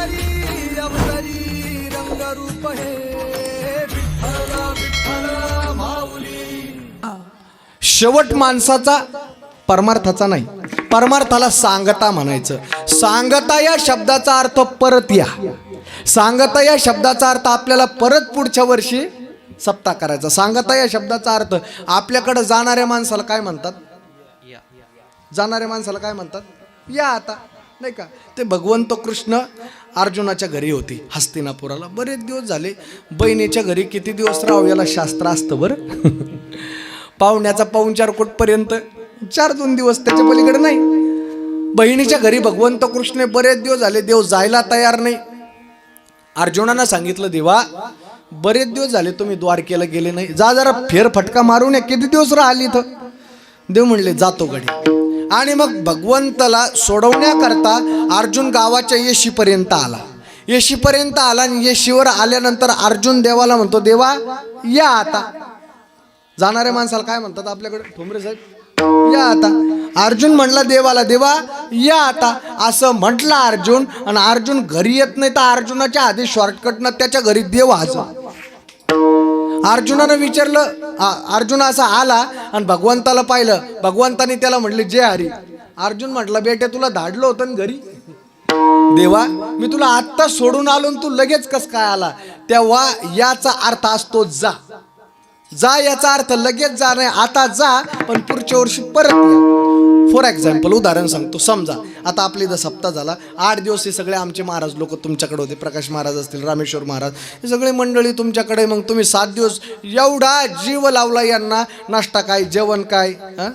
अवतरी अवतरी रंगरूप हे विठ्ठल विठ्ठल माऊली. शेवट माणसाचा परमार्थाचा नाही. परमार्थाला सांगता म्हणायचं. सांगता या शब्दाचा अर्थ परत या. सांगता या शब्दाचा अर्थ आपल्याला परत पुढच्या वर्षी सप्ता करायचा. सांगता या शब्दाचा अर्थ आपल्याकडे जाणाऱ्या माणसाला काय म्हणतात? जाणाऱ्या माणसाला काय म्हणतात? या आता. नाही का? ते भगवंत कृष्ण अर्जुनाच्या घरी होती हस्तिनापुराला. बरेच दिवस झाले. बहिणीच्या घरी किती दिवस राहू याला शास्त्र असतं बरं? पाहुण्याचा पाहुणचार कोटपर्यंत. चार दोन दिवस त्याच्या पलीकडे नाही. बहिणीच्या घरी भगवंत कृष्ण बरेच दिवस झाले देव जायला तयार नाही. अर्जुनानं सांगितलं देवा बरेच दिवस झाले तुम्ही द्वारकेला गेले नाही. जा जरा फेर फटका मारून या किती दिवस राहिली इथं? देव म्हणले जातो घडी आणि मग भगवंताला सोडवण्याकरता अर्जुन गावाच्या येशीपर्यंत आला. येशीपर्यंत आला आणि येशीवर आल्यानंतर अर्जुन देवाला म्हणतो देवा या आता. जाणाऱ्या माणसाला काय म्हणतात आपल्याकडे? ठोंबरे साहेब? या आता. अर्जुन म्हणला देवाला देवा या आता. असं म्हटलं अर्जुन आणि अर्जुन घरी येत नाही तर अर्जुनाच्या आधी शॉर्टकटनं त्याच्या घरी देव हजवा. अर्जुनानं विचारलं अर्जुन असा आला आणि भगवंताला पाहिलं. भगवंताने त्याला म्हटलं जे हरी. अर्जुन म्हटलं बेटे तुला धाडलं होतं ना घरी? देवा मी तुला आत्ता सोडून आलो तू लगेच कस काय आला? तेव्हा याचा अर्थ असतो जा. जा याचा अर्थ लगेच जा नाही आता जा पण पुढच्या वर्षी परत या. फॉर एक्झाम्पल उदाहरण सांगतो. समजा आता आपली इथं सप्ताह झाला. आठ दिवस हे सगळे आमचे महाराज लोक तुमच्याकडे होते. प्रकाश महाराज असतील रामेश्वर महाराज हे सगळे मंडळी तुमच्याकडे. मग तुम्ही सात दिवस एवढा जीव लावला यांना. नाश्ता काय जेवण काय हां?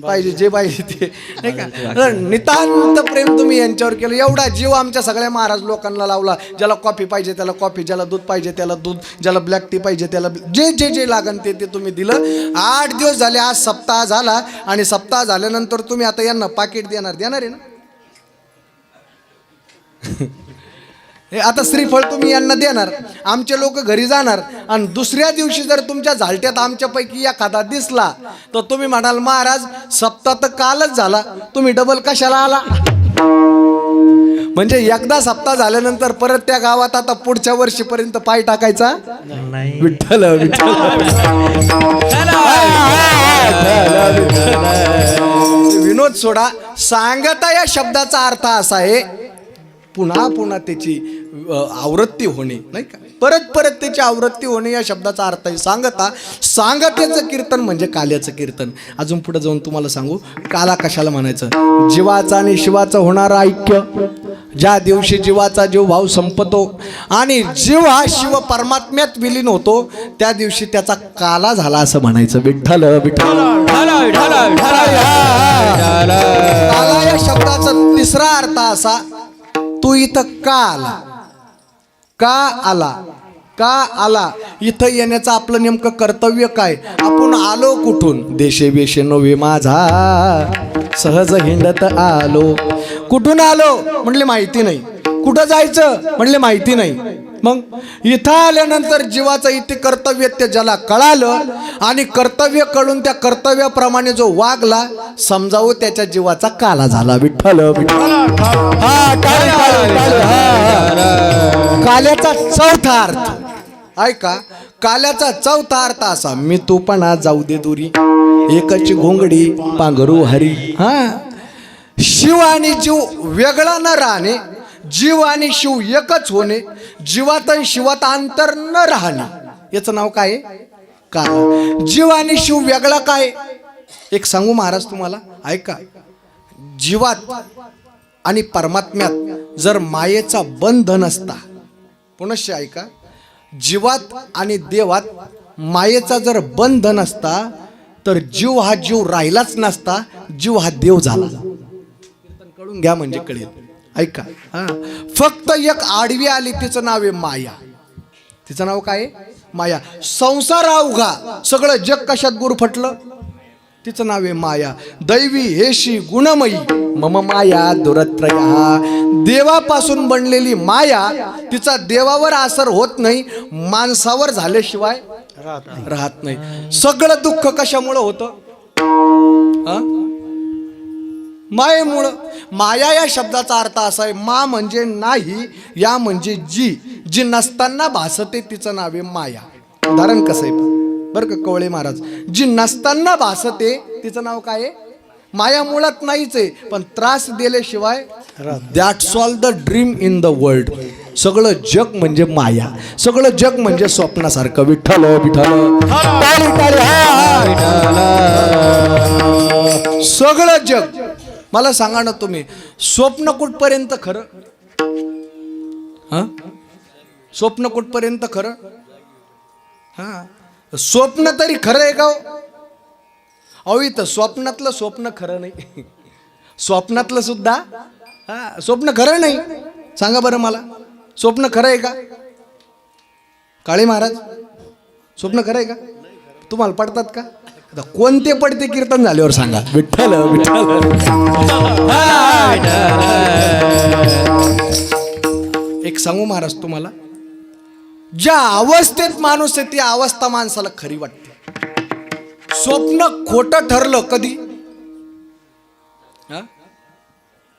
पाहिजे जे पाहिजे ते. नाही का? नितांत प्रेम तुम्ही यांच्यावर केलं. एवढा जीव आमच्या सगळ्या महाराज लोकांना लावला. ज्याला कॉफी पाहिजे त्याला कॉफी. ज्याला दूध पाहिजे त्याला दूध. ज्याला ब्लॅक टी पाहिजे त्याला जे जे जे लागन ते ते तुम्ही दिलं. आठ दिवस झाले आज सप्ताह झाला. आणि सप्ताह झाल्यानंतर तुम्ही आता यांना पाकिट देणार. देणार आहे ना? हे आता श्रीफळ तुम्ही यांना देणार आमचे लोक घरी जाणार आणि दुसऱ्या दिवशी जर तुमच्या झालट्यात आमच्यापैकी एखादा दिसला तर तुम्ही म्हणाल महाराज सप्ताह तर कालच झाला तुम्ही डबल कशाला आला? म्हणजे एकदा सप्ताह झाल्यानंतर परत त्या गावात आता पुढच्या वर्षीपर्यंत पाय टाकायचा? विठ्ठल. विनोद सोडा सांगता या शब्दाचा अर्थ असा आहे पुन्हा पुन्हा त्याची आवृत्ती होणे नाही का? परत परत त्याची आवृत्ती होणे या शब्दाचा अर्थ आहे सांगता. सांगतेचं कीर्तन म्हणजे काल्याचं कीर्तन. अजून पुढे जाऊन तुम्हाला सांगू काला कशाला म्हणायचं? जीवाचा आणि शिवाचं होणारं ऐक्य. ज्या दिवशी जीवाचा जीव भाव संपतो आणि जीव हा शिव परमात्म्यात विलीन होतो त्या दिवशी त्याचा काला झाला असं म्हणायचं. विठ्ठल विठ्ठल. काला या शब्दाचा तिसरा अर्थ असा तू इथं का आला? का आला? का आला? इथं येण्याचं आपलं नेमकं कर्तव्य काय? आपण आलो कुठून? देशे बेशे नव्हे माझा. सहज हिंडत आलो. कुठून आलो? म्हणले माहिती नाही. कुठं जायचं? म्हणले माहिती नाही. मग इथं आल्यानंतर जीवाचं इथे कर्तव्य ते ज्याला कळालं आणि कर्तव्य कळून त्या कर्तव्याप्रमाणे जो वागला समजावू त्याच्या जीवाचा काला झाला. विठ्ठल विठ्ठल. काल्याचा चौथा अर्थ. ऐका काल्याचा चौथा अर्थ असा मी तू पण आज जाऊ दे दुरी. एकची घोंगडी पांघरू हरी. हा. शिव आणि जीव वेगळा न राहणे जीव आणि शिव एकच होणे जीवात आणि शिवात अंतर न राहणे. याचं नाव काय आहे? काल जीव आणि शिव वेगळा काय एक सांगू महाराज तुम्हाला. ऐका. जीवात आणि परमात्म्यात जर मायेचा बंध नसता पुनश्च ऐका? जीवात आणि देवात मायेचा जर बंध नसता तर जीव हा जीव राहिलाच नसता जीव हा देव झाला. कळून घ्या म्हणजे कळेल. ऐका. हां. फक्त एक आडवी आली तिचं नाव आहे माया. तिचं नाव काय? माया. संसार अवघा. सगळं जग कशात गुरु फटलं तिचं नाव आहे माया. दैवी हेशी गुणमयी. मम माया दुरत्रया. देवापासून बनलेली माया तिचा देवावर असर होत नाही माणसावर झाल्याशिवाय राहत नाही. सगळं दुःख कशामुळं होतं? मायेमुळं माया या शब्दाचा अर्थ असा आहे मा म्हणजे नाही या म्हणजे जी जी नसताना भासते तिचं नाव आहे माया. उदाहरण कसं आहे बरं का कवळे महाराज. जी नसताना भासते तिचं नाव काय आहे? माया मुळात नाहीच आहे पण त्रास दिल्याशिवाय that's all the dream in the world सगळं जग म्हणजे माया. सगळं जग म्हणजे स्वप्नासारखं. विठ्ठल विठ्ठल. टाळी, टाळी, हा, हा. सगळं जग. मला सांगा ना तुम्ही स्वप्न कुठपर्यंत खरं? स्वप्न कुठपर्यंत खरं? हा. स्वप्न तरी खरं आहे का हो? अहो इथं स्वप्नातलं स्वप्न खरं नाही. स्वप्नातलं सुद्धा? हा स्वप्न खरं नाही. सांगा बरं मला. स्वप्न खरं आहे का? काळे महाराज स्वप्न खरं आहे का? तुम्हाला पडतात का? आता कोणते पडते कीर्तन झाल्यावर सांगा. विठ्ठल विठ्ठल. एक सांगू महाराज तुम्हाला. ज्या अवस्थेत माणूस आहे ती अवस्था माणसाला खरी वाटते. स्वप्न खोटं ठरलं कधी?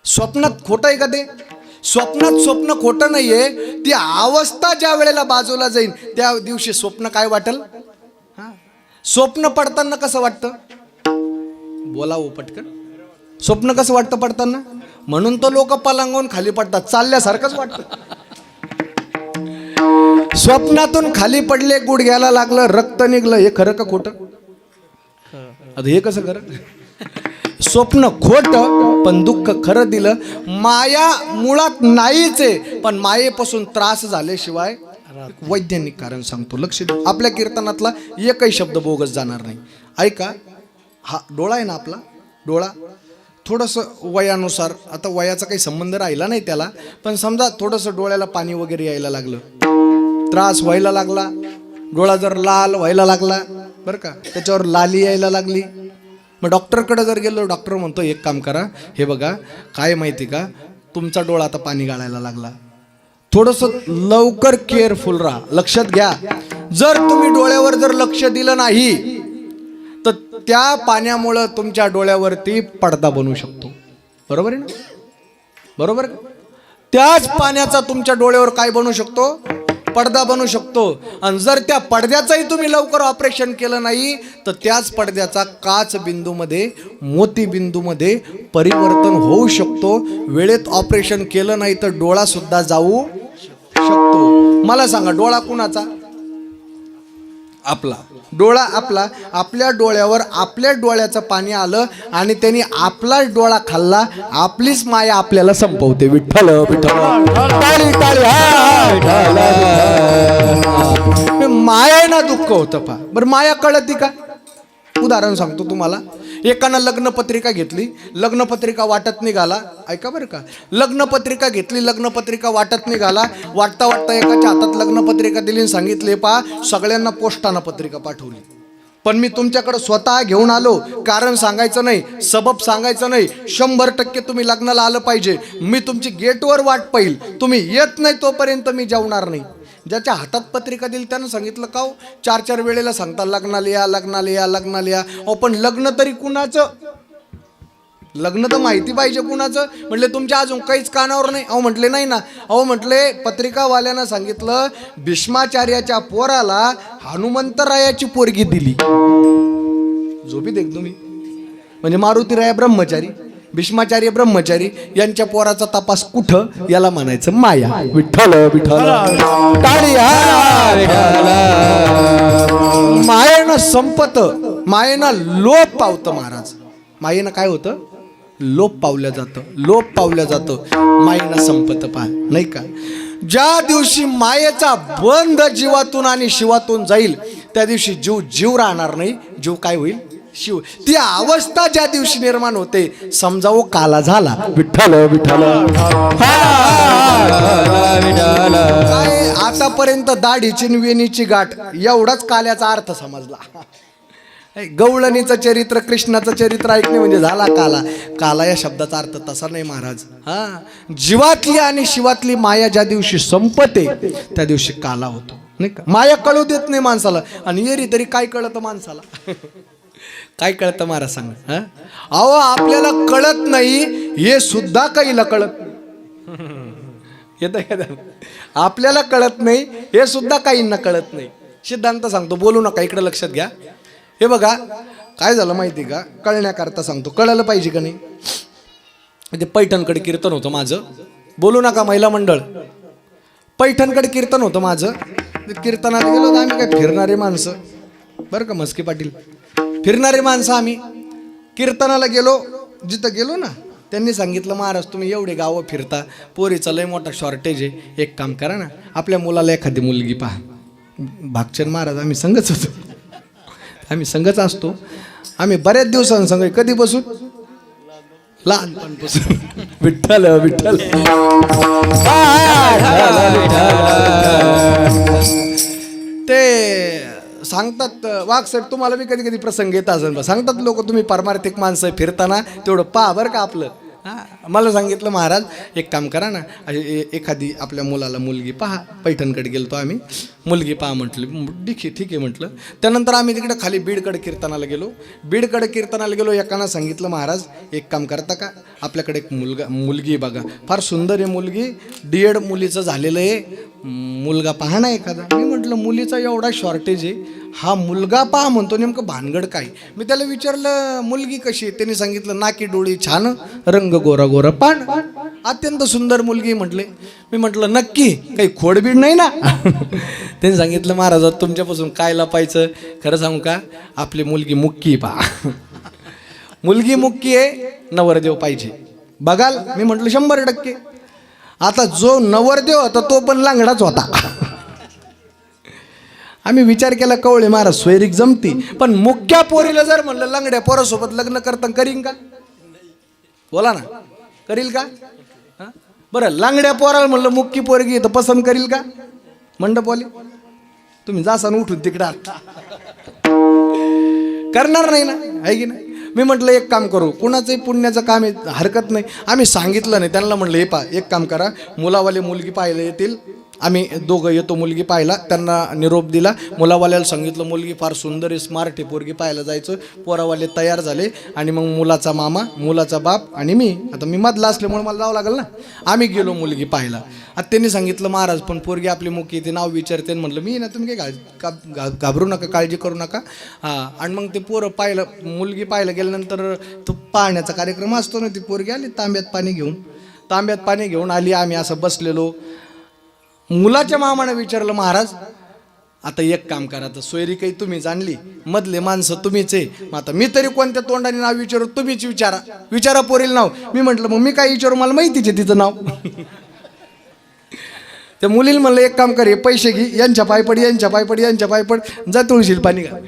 स्वप्नात खोटं आहे का ते? स्वप्नात स्वप्न खोटं नाहीये ती अवस्था ज्या वेळेला बाजूला जाईल त्या दिवशी स्वप्न काय वाटेल? स्वप्न पडताना कसं वाटतं? बोलावं हो, पटकन. स्वप्न कसं वाटतं पडताना? म्हणून तर लोक पलांगून खाली पडतात. चालल्यासारखंच वाटतं. स्वप्नातून खाली पडले गुडघ्याला लागलं रक्त निघलं. हे खरं का खोटं? आता हे कसं खरं? स्वप्न खोट पण दुःख खरं दिलं. माया मुळात नाहीच आहे. पण मायेपासून त्रास झाल्याशिवाय वैज्ञानिक कारण सांगतो. लक्ष आपल्या कीर्तनातला एकही शब्द बोगस जाणार नाही. ऐका हा डोळा आहे ना आपला? डोळा. थोडंसं वयानुसार आता वयाचा काही संबंध राहिला नाही त्याला पण समजा थोडंसं डोळ्याला पाणी वगैरे यायला लागलं. त्रास व्हायला लागला. डोळा जर लाल व्हायला लागला बरं का? त्याच्यावर लाली यायला लागली. मग डॉक्टरकडे जर गेलो डॉक्टर म्हणतो एक काम करा. हे बघा काय माहिती का? तुमचा डोळा आता पाणी गाळायला लागला. थोडंसं लवकर केअरफुल राहा. लक्षात घ्या. जर तुम्ही डोळ्यावर जर लक्ष दिलं नाही तर त्या पाण्यामुळं तुमच्या डोळ्यावरती पडदा बनू शकतो. बरोबर आहे ना? बरोबर त्याच पाण्याचा तुमच्या डोळ्यावर काय बनू शकतो? पडदा बनू शकतो. आणि जर त्या पडद्याचंही तुम्ही लवकर ऑपरेशन केलं नाही तर त्याच पडद्याचा काच बिंदूमध्ये मोती बिंदूमध्ये परिवर्तन होऊ शकतो. वेळेत ऑपरेशन केलं नाही तर डोळा सुद्धा जाऊ शकतो. मला सांगा डोळा कुणाचा? आपला. डोळा आपला आपल्या डोळ्यावर आपल्या डोळ्याचं पाणी आलं आणि त्यांनी आपलाच डोळा खाल्ला आपलीच माया आपल्याला संपवते. विठ्ठल विठ्ठल. टाळी, टाळी, हा, ना दुःख होतं पा बरं माया कळती का? उदाहरण सांगतो तुम्हाला. एकानं लग्नपत्रिका घेतली लग्नपत्रिका वाटत निघाला. ऐका बरं का. लग्नपत्रिका घेतली लग्नपत्रिका वाटत निघाला. वाटता वाटता एकाच्या हातात लग्नपत्रिका दिली आणि सांगितले पा सगळ्यांना पोस्टानं पत्रिका पाठवली. पण मी तुमच्याकडं स्वतः घेऊन आलो. कारण सांगायचं नाही सबब सांगायचं नाही. शंभर टक्के तुम्ही लग्नाला आलं पाहिजे. मी तुमची गेटवर वाट पाहिल. तुम्ही येत नाही तोपर्यंत मी जेवणार नाही. ज्याच्या हातात पत्रिका दिली त्यानं सांगितलं का चार चार वेळेला सांगता लग्नाला या लग्नाला या लग्नाला या. अहो पण लग्न तरी कुणाचं? लग्न तर माहिती पाहिजे कुणाचं? म्हटले तुमच्या अजून काहीच कानावर नाही. अहो म्हटले नाही ना. अहो म्हटले पत्रिकावाल्यानं सांगितलं भीष्माचार्याच्या पोराला हनुमंतरायाची पोरगी दिली. झोपीत एक तुम्ही. म्हणजे मारुतीराया ब्रह्मचारी. भीष्माचार्य ब्रह्मचारी यांच्या पोराचा तपास कुठं? याला म्हणायचं माया. विठ्ठल विठ्ठल. मायेनं संपत मायेनं लोप पावतं महाराज. मायेनं काय होतं? लोप पावलं जातं. लोप पावलं जातं. मायेनं संपत पा नाही का? ज्या दिवशी मायेचा बंद जीवातून आणि शिवातून जाईल त्या दिवशी जीव जीव राहणार नाही. जीव काय होईल? शिव. ती अवस्था ज्या दिवशी निर्माण होते समजावो काला झाला. विठ्ठल विठ्ठल. आतापर्यंत दाढीची आणि वेणीची गाठ एवढाच काल्याचा अर्थ समजला. गवळणीचं चरित्र कृष्णाचं चरित्र ऐकणे म्हणजे झाला काला. काला या शब्दाचा अर्थ तसा नाही महाराज. हा? जीवातली आणि शिवातली माया ज्या दिवशी संपते त्या दिवशी काला होतो. नाही का? माया कळू देत नाही माणसाला. आणि येरी तरी काय कळतं माणसाला? काय कळतं महाराज सांग हा? अहो आपल्याला कळत नाही हे सुद्धा काहीला कळत येतं का आपल्याला कळत नाही हे सुद्धा काहींना कळत नाही. सिद्धांत सांगतो बोलू नका इकडे लक्षात घ्या. हे बघा काय झालं माहिती का? कळण्याकरता सांगतो. कळलं पाहिजे का नाही? ते पैठणकडे कीर्तन होतं माझं. बोलू नका महिला मंडळ. पैठणकडे कीर्तन होतं माझं. कीर्तनाला गेलो आम्ही काय फिरणारे माणसं. बरं का मस्के पाटील? फिरणारे माणसं आम्ही. कीर्तनाला गेलो जिथं गेलो ना त्यांनी सांगितलं महाराज तुम्ही एवढे गावं फिरता पोरीचा लय मोठा शॉर्टेज आहे. एक काम करा ना आपल्या मुलाला एखादी मुलगी पहा. भागचंद महाराज आम्ही संगच होतो. आम्ही संगच असतो. आम्ही बऱ्याच दिवसांसंग कधी बसून? लहानपणापासून. विठ्ठल विठ्ठल. ते सांगतात वाघ साहेब तुम्हाला बी कधी कधी प्रसंग येत असेल सांगतात लोक तुम्ही पारमार्थिक माणसं फिरताना तेवढं पहा बरं का आपलं? हां? मला सांगितलं महाराज एक काम करा ना ए- एखादी आपल्या मुलाला मुलगी पहा. पैठणकडे गेलतो आम्ही. मुलगी पहा म्हटलं ठीक आहे ठीक आहे म्हटलं. त्यानंतर आम्ही तिकडे खाली बीडकडे कीर्तनाला गेलो. बीडकडे कीर्तनाला गेलो एकानं सांगितलं महाराज एक काम करता का? आपल्याकडे एक मुलगा मुलगी बघा. फार सुंदर आहे मुलगी डी एड मुलीचं झालेलं आहे. मुलगा पहा ना एखादा. मी म्हटलं मुलीचा एवढा शॉर्टेज आहे हा मुलगा पहा म्हणतो नेमकं भानगड काय? मी त्याला विचारलं मुलगी कशी त्याने सांगितलं नाकी डोळी छान रंग गोरा गोरा पान. अत्यंत सुंदर मुलगी म्हटले. मी म्हटलं नक्की काही खोडबीड नाही ना? त्यांनी सांगितलं महाराज तुमच्यापासून काय लपायचं? खरं सांगू का? आपली मुलगी मुक्की पहा. मुलगी मुक्की आहे नवरदेव पाहिजे. बघाल मी म्हटलं शंभर टक्के. आता जो नवरदेव होता तो पण लांगडाच होता. आम्ही विचार केला कवळे महाराज स्वैरिक जमती. पण मुख्या पोरीला जर म्हणलं लंगड्या पोरासोबत लग्न करता करीन का? बोला ना. करील का? बरं लांगड्या पोराला म्हणलं मुक्की पोरगी तर पसंत करील का? मंडपवाली तुम्ही जासान उठून तिकडं. करणार नाही ना? आहे की नाही? मी म्हटलं एक काम करू. कुणाचंही पुण्याचं काम आहे हरकत नाही. आम्ही सांगितलं नाही. त्यांना म्हटलं हे पा एक काम करा. मुलावाले मुलगी पाहायला येतील. आम्ही दोघं येतो मुलगी पाहायला. त्यांना निरोप दिला. मुलावाल्याला सांगितलं मुलगी फार सुंदर आहे स्मार्ट आहे पोरगी पाहायला जायचं. पोरावाले तयार झाले आणि मग मुलाचा मामा मुलाचा बाप आणि मी. आता मी मधला असल्यामुळे मला जावं लागेल ना. आम्ही गेलो मुलगी पाहायला. आता त्यांनी सांगितलं महाराज पण पोरगी आपली मुख्य ते नाव विचारते. आणि म्हटलं मी ना तुम्ही काय घा- घा- घाबरू नका काळजी करू नका. हां आणि मग ते पोरं पाहिलं मुलगी पाहायला गेल्यानंतर तो पाहण्याचा कार्यक्रम असतो ना ती पोरगी आली तांब्यात पाणी घेऊन. तांब्यात पाणी घेऊन आली आम्ही असं बसलेलो. मुलाच्या मामाने विचारलं महाराज आता एक काम करा आता सोयरी काही तुम्हीच आणली मधले माणसं तुम्हीच आहे. मग आता मी तरी कोणत्या तोंडाने नाव विचारू तुम्हीच विचारा. विचारा पोरील नाव. मी म्हटलं मग मी काय विचारू मला माहितीच आहे तिचं नाव. त्या मुलीला म्हणलं एक काम कर हे पैसे घे यांच्या पायपड यांच्या पायपड यांच्या पायपड जा तुळशील पाणी घाल.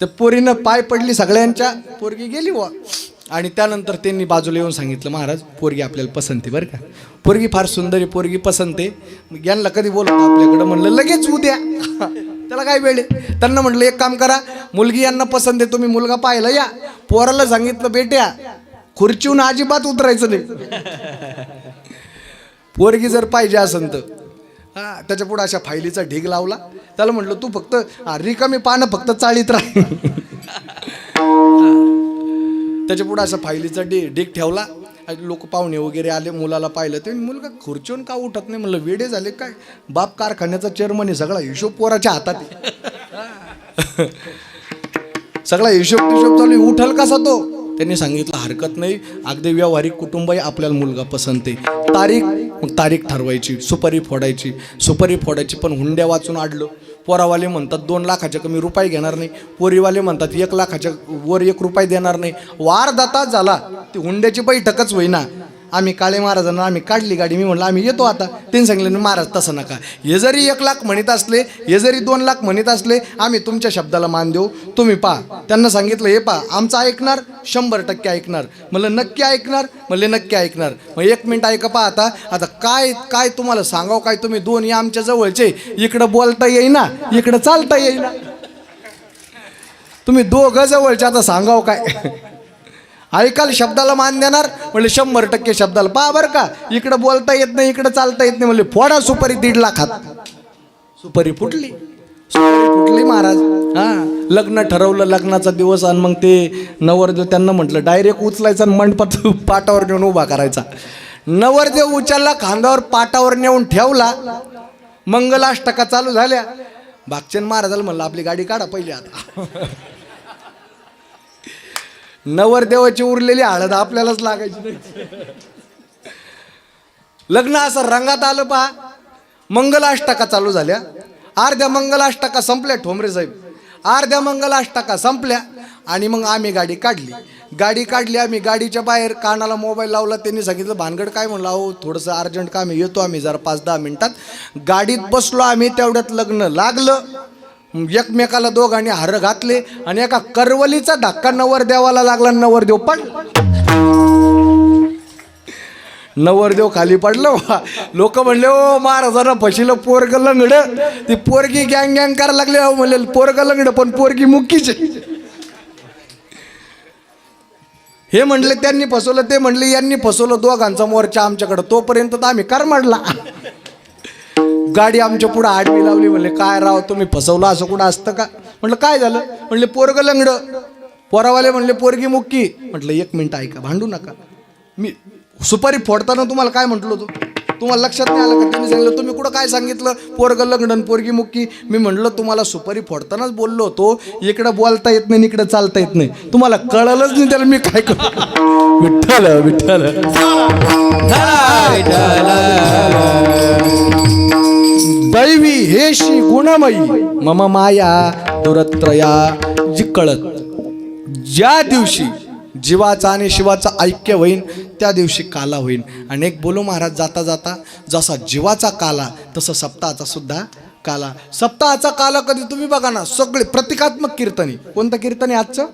त्या पोरीनं पाय पडली सगळ्यांच्या पोरगी गेली बुवा. आणि त्यानंतर त्यांनी बाजूला येऊन सांगितलं महाराज पोरगी आपल्याला पसंती बरं का. पोरगी फार सुंदर आहे पोरगी पसंत आहे. मग यांना कधी बोलतो आपल्याकडं म्हणलं लगेच उद्या. त्याला काय वेळ आहे? त्यांना म्हटलं एक काम करा मुलगी यांना पसंत आहे तुम्ही मुलगा पाहिला या. पोराला सांगितलं बेट्या खुर्चीहून अजिबात उतरायचं नाही. पोरगी जर पाहिजे असंत तर. हा त्याच्या पुढे अशा फायलीचा ढीग लावला. त्याला म्हटलं तू फक्त रिकामी पानं फक्त चाळीत राह. त्याच्या पुढे असा फायलीचा डे ढीग ठेवला. लोक पाहुणे वगैरे आले मुलाला पाहिलं. ते मुलगा खुर्चीवरून का उठत नाही? म्हणलं वेडे झाले काय? बाप कारखान्याचा चेअरमन आहे सगळा हिशोब पोराच्या हातात आहे. सगळा हिशोब हिशोब चालू आहे. उठल कसा तो त्यांनी सांगितलं हरकत नाही. अगदी व्यावहारिक कुटुंब आहे आपल्याला मुलगा पसंत आहे. तारीख मग तारीख ठरवायची सुपारी फोडायची. सुपारी फोडायची पण हुंड्या वाचून आडलं. पोरावाले म्हणतात दोन लाखाच्या कमी रुपये घेणार नाही. पोरीवाले म्हणतात एक लाखाच्या वर एक रुपये देणार नाही. वार दाता झाला ती हुंड्याची बैठकच होईना. आम्ही काळे महाराजांना आम्ही काढली गाडी. मी म्हणलं आम्ही येतो आता. त्यांनी सांगितलं महाराज तसं नका. हे जरी एक लाख म्हणत असले हे जरी दोन लाख म्हणत असले आम्ही तुमच्या शब्दाला मान देऊ. तुम्ही पहा. त्यांना सांगितलं हे पहा आमचं ऐकणार शंभर टक्के ऐकणार. म्हणलं नक्की ऐकणार? म्हणले नक्की ऐकणार. मग एक मिनिट ऐका पहा आता. आता काय काय तुम्हाला सांगाव काय तुम्ही दोन या आमच्या जवळचे? इकडं बोलता येईना इकडं चालता येईना. तुम्ही दोघं जवळचे आता सांगाव काय? ऐकाल शब्दाला मान देणार? म्हणले शंभर टक्के शब्दाला. पहा बरं का इकडं बोलता येत नाही इकडं चालता येत नाही. म्हणले फोडा सुपारी दीड लाखात. सुपारी फुटली. कुठली महाराज. हा लग्न ठरवलं लग्नाचा दिवस आणि मग ते नवरदेव त्यांना म्हटलं डायरेक्ट उचलायचा आणि मंडपात पाटावर नेऊन उभा करायचा. नवरदेव उचलला खांद्यावर पाटावर नेऊन ठेवला. मंगलाष्टका चालू झाल्या. भागचंद महाराजाला म्हणलं आपली गाडी काढा पहिली आता. नवरदेवाची उरलेली हळद आपल्यालाच लागायची नाही. लग्न असं रंगात आलं पहा. मंगलाष्टका चालू झाल्या. अर्ध्या मंगलाष्टका संपल्या ठोंबरे साहेब. अर्ध्या मंगलाष्टका संपल्या आणि मग आम्ही गाडी काढली. गाडी काढली आम्ही गाडीच्या बाहेर कानाला मोबाईल लावला. त्यांनी सांगितलं भानगड काय म्हणलं? अहो थोडंसं अर्जंट काम येतो आम्ही जरा पाच दहा मिनिटात. गाडीत बसलो आम्ही तेवढ्यात लग्न लागलं. एकमेकाला दोघांनी हार घातले आणि एका करवलीचा धक्का नवर देवाला लागला नवरदेव पण नवरदेव खाली पडलं. लोक म्हणले ओ महाराजांना फशीलं पोरग लंगड. ती पोरगी गँग गँग करायला लागले. अहो म्हणले पोरग लंगड पण पोरगी मुक्कीच हे म्हणले त्यांनी फसवलं. ते म्हणले यांनी फसवलं दोघांचा मोर्चा आमच्याकडं. तोपर्यंत तर आम्ही कर मांडला गाडी आमच्या पुढं आडवी लावली म्हणले काय राव तुम्ही फसवलं असं कुठं असतं का? म्हटलं काय झालं? म्हणले पोरग लंगड. पोरावाले म्हणले पोरगी मुक्की. म्हटलं एक मिनिट ऐका भांडू नका. मी सुपारी फोडताना तुम्हाला काय म्हटलं होतं? तुम्हाला लक्षात नाही आलं का? तुम्ही सांगितलं तुम्ही कुठं काय सांगितलं? पोरग लग्न पोरगी मुक्की. मी म्हटलं तुम्हाला सुपारी फोडतानाच बोललो होतो. इकडं बोलता येत नाही इकडं चालता येत नाही. तुम्हाला कळलंच नाही त्याला मी काय करू? विठ्ठल विठ्ठल. दैवी हेशी गुणमयी। मम माया दुरत्रया जी कळत ज्या दिवशी जीवाचा आणि शिवाचा ऐक्य होईन त्या दिवशी काला होईन. आणि एक बोलो महाराज जाता जाता जसा जीवाचा काला तसं सप्ताहाचा सुद्धा काला. सप्ताहाचा काला कधी तुम्ही बघा ना सगळे प्रतिकात्मक कीर्तनी. कोणतं कीर्तन आहे आजचं?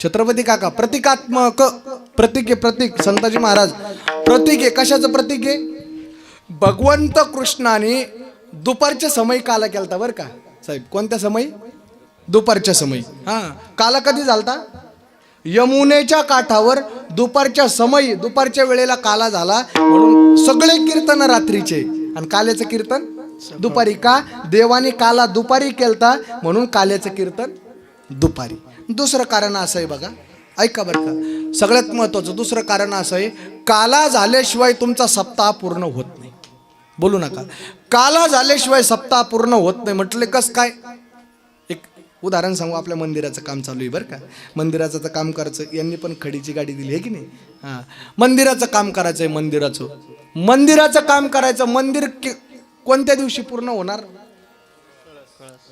छत्रपती काका प्रतिकात्मक प्रतीक आहे प्रतीक. संताजी महाराज प्रतीक. आहे कशाचं प्रतीक? आहे भगवंत कृष्णाने दुपारच्या समय काला केलता बरं का? साहेब कोणत्या समय? दुपारच्या समय. हा काला कधी झालता? यमुनेच्या काठावर दुपारच्या समय दुपारच्या वेळेला काला झाला म्हणून सगळे कीर्तन रात्रीचे. आणि काल्याचं कीर्तन? दुपारी का? देवाने काला दुपारी केलता म्हणून काल्याचं कीर्तन दुपारी. दुसरं कारण असं आहे बघा. ऐका बरं का. सगळ्यात महत्वाचं दुसरं कारण असं आहे काला झाल्याशिवाय तुमचा सप्ताह पूर्ण होत बोलू नका. काला झाल्याशिवाय सप्ताह पूर्ण होत नाही म्हटले कस काय? एक उदाहरण सांगू आपल्या मंदिराचं काम चालू आहे बरं का. मंदिराचं तर काम करायचं यांनी पण खडीची गाडी दिली आहे की नाही? हां. मंदिराचं काम करायचं आहे मंदिराचं. मंदिराचं काम करायचं मंदिर कोणत्या दिवशी पूर्ण होणार?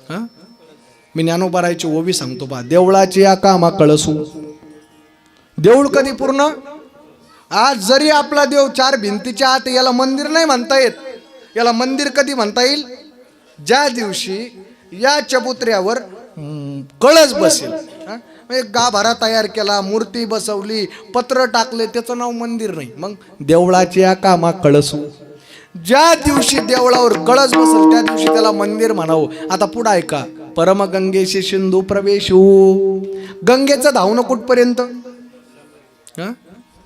हां? मी ज्ञानोबारायची ओवी सांगतो बा देवळाची या कामा कळसू. देऊळ कधी पूर्ण? आज जरी आपला देव चार भिंतीच्या आत याला मंदिर नाही म्हणता येत. याला मंदिर कधी म्हणता येईल? ज्या दिवशी या चबुत्र्यावर कळस बसेल. म्हणजे गाभारा तयार केला मूर्ती बसवली पत्र टाकले त्याचं नाव मंदिर नाही. मग देवळाच्या कामा कळसू. ज्या दिवशी देवळावर कळस बसेल त्या दिवशी त्याला मंदिर म्हणावं. आता पुढं ऐका. परमगंगेशी सिंधू प्रवेशू. गंगेचं धावणं कुठपर्यंत? हां?